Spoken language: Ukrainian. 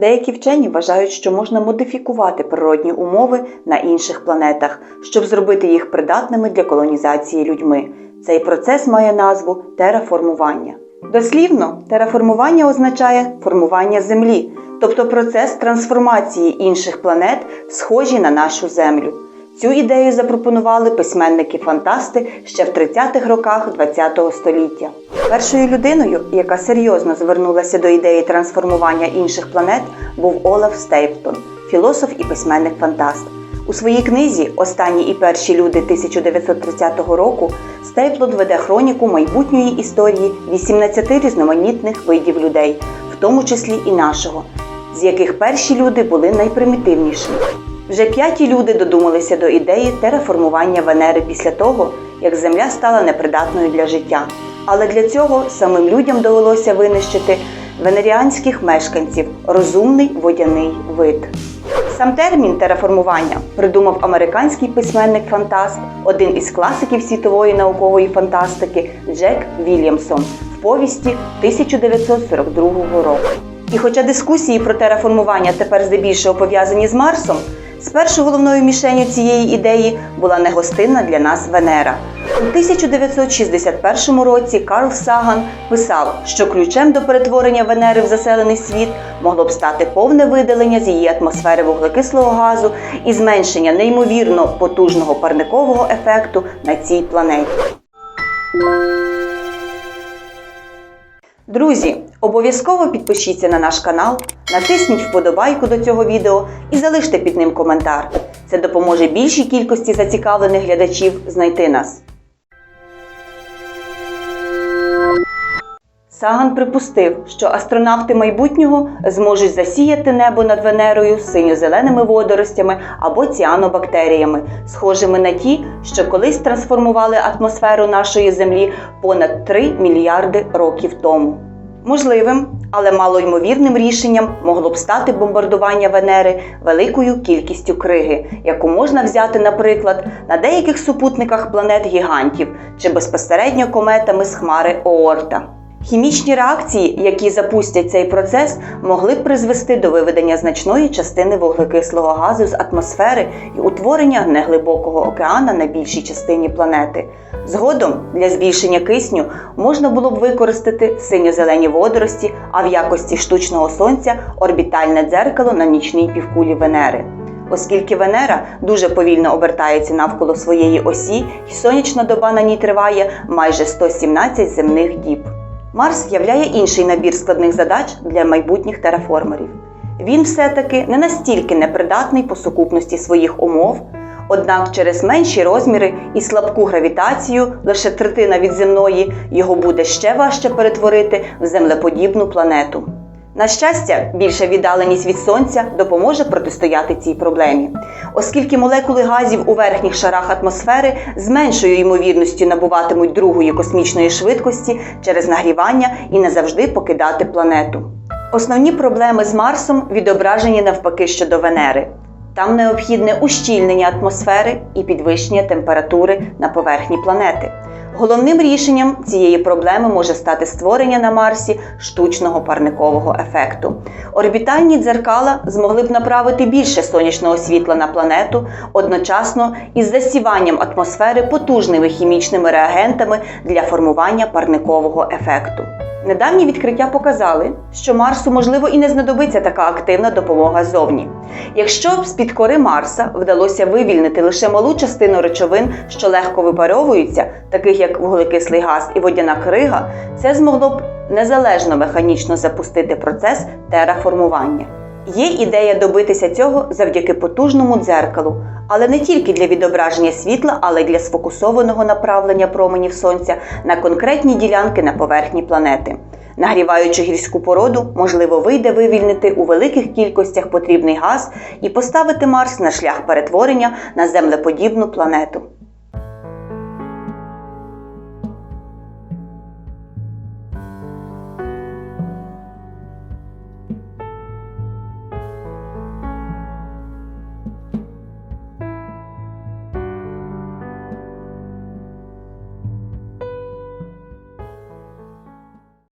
Деякі вчені вважають, що можна модифікувати природні умови на інших планетах, щоб зробити їх придатними для колонізації людьми. Цей процес має назву тераформування. Дослівно, тераформування означає формування Землі, тобто процес трансформації інших планет, схожі на нашу Землю. Цю ідею запропонували письменники-фантасти ще в 30-х роках ХХ століття. Першою людиною, яка серйозно звернулася до ідеї трансформування інших планет, був Олаф Стейплтон, філософ і письменник-фантаст. У своїй книзі Останні і перші люди 1930 року Стейплот веде хроніку майбутньої історії 18 різноманітних видів людей, в тому числі і нашого, з яких перші люди були найпримітивнішими. Вже п'яті люди додумалися до ідеї тераформування Венери після того, як Земля стала непридатною для життя. Але для цього самим людям довелося винищити венеріанських мешканців розумний водяний вид. Сам термін тераформування придумав американський письменник-фантаст, один із класиків світової наукової фантастики Джек Вільямсон в повісті 1942 року. І хоча дискусії про тераформування тепер здебільшого пов'язані з Марсом, спершу головною мішенью цієї ідеї була негостинна для нас Венера. У 1961 році Карл Саган писав, що ключем до перетворення Венери в заселений світ могло б стати повне видалення з її атмосфери вуглекислого газу і зменшення неймовірно потужного парникового ефекту на цій планеті. Друзі, обов'язково підпишіться на наш канал, натисніть вподобайку до цього відео і залиште під ним коментар. Це допоможе більшій кількості зацікавлених глядачів знайти нас. Саган припустив, що астронавти майбутнього зможуть засіяти небо над Венерою синьо-зеленими водоростями або ціанобактеріями, схожими на ті, що колись трансформували атмосферу нашої Землі понад 3 мільярди років тому. Можливим, але малоймовірним рішенням могло б стати бомбардування Венери великою кількістю криги, яку можна взяти, наприклад, на деяких супутниках планет гігантів чи безпосередньо кометами з хмари Оорта. Хімічні реакції, які запустять цей процес, могли б призвести до виведення значної частини вуглекислого газу з атмосфери і утворення неглибокого океана на більшій частині планети. Згодом для збільшення кисню можна було б використати синьо-зелені водорості, а в якості штучного сонця орбітальне дзеркало на нічній півкулі Венери. Оскільки Венера дуже повільно обертається навколо своєї осі, і сонячна доба на ній триває майже 117 земних діб. Марс являє інший набір складних задач для майбутніх тераформерів. Він все-таки не настільки непридатний по сукупності своїх умов, однак через менші розміри і слабку гравітацію, лише третина від земної, його буде ще важче перетворити в землеподібну планету. На щастя, більша віддаленість від сонця допоможе протистояти цій проблемі, оскільки молекули газів у верхніх шарах атмосфери з меншою ймовірністю набуватимуть другої космічної швидкості через нагрівання і не завжди покидати планету. Основні проблеми з Марсом відображені навпаки щодо Венери. Там необхідне ущільнення атмосфери і підвищення температури на поверхні планети. Головним рішенням цієї проблеми може стати створення на Марсі штучного парникового ефекту. Орбітальні дзеркала змогли б направити більше сонячного світла на планету одночасно із засіванням атмосфери потужними хімічними реагентами для формування парникового ефекту. Недавні відкриття показали, що Марсу можливо і не знадобиться така активна допомога зовні. Якщо б з-під кори Марса вдалося вивільнити лише малу частину речовин, що легко випаровуються, таких як вуглекислий газ і водяна крига, це змогло б незалежно механічно запустити процес тераформування. Є ідея добитися цього завдяки потужному дзеркалу, але не тільки для відображення світла, але й для сфокусованого направлення променів сонця на конкретні ділянки на поверхні планети. Нагріваючи гірську породу, можливо вийде вивільнити у великих кількостях потрібний газ і поставити Марс на шлях перетворення на землеподібну планету.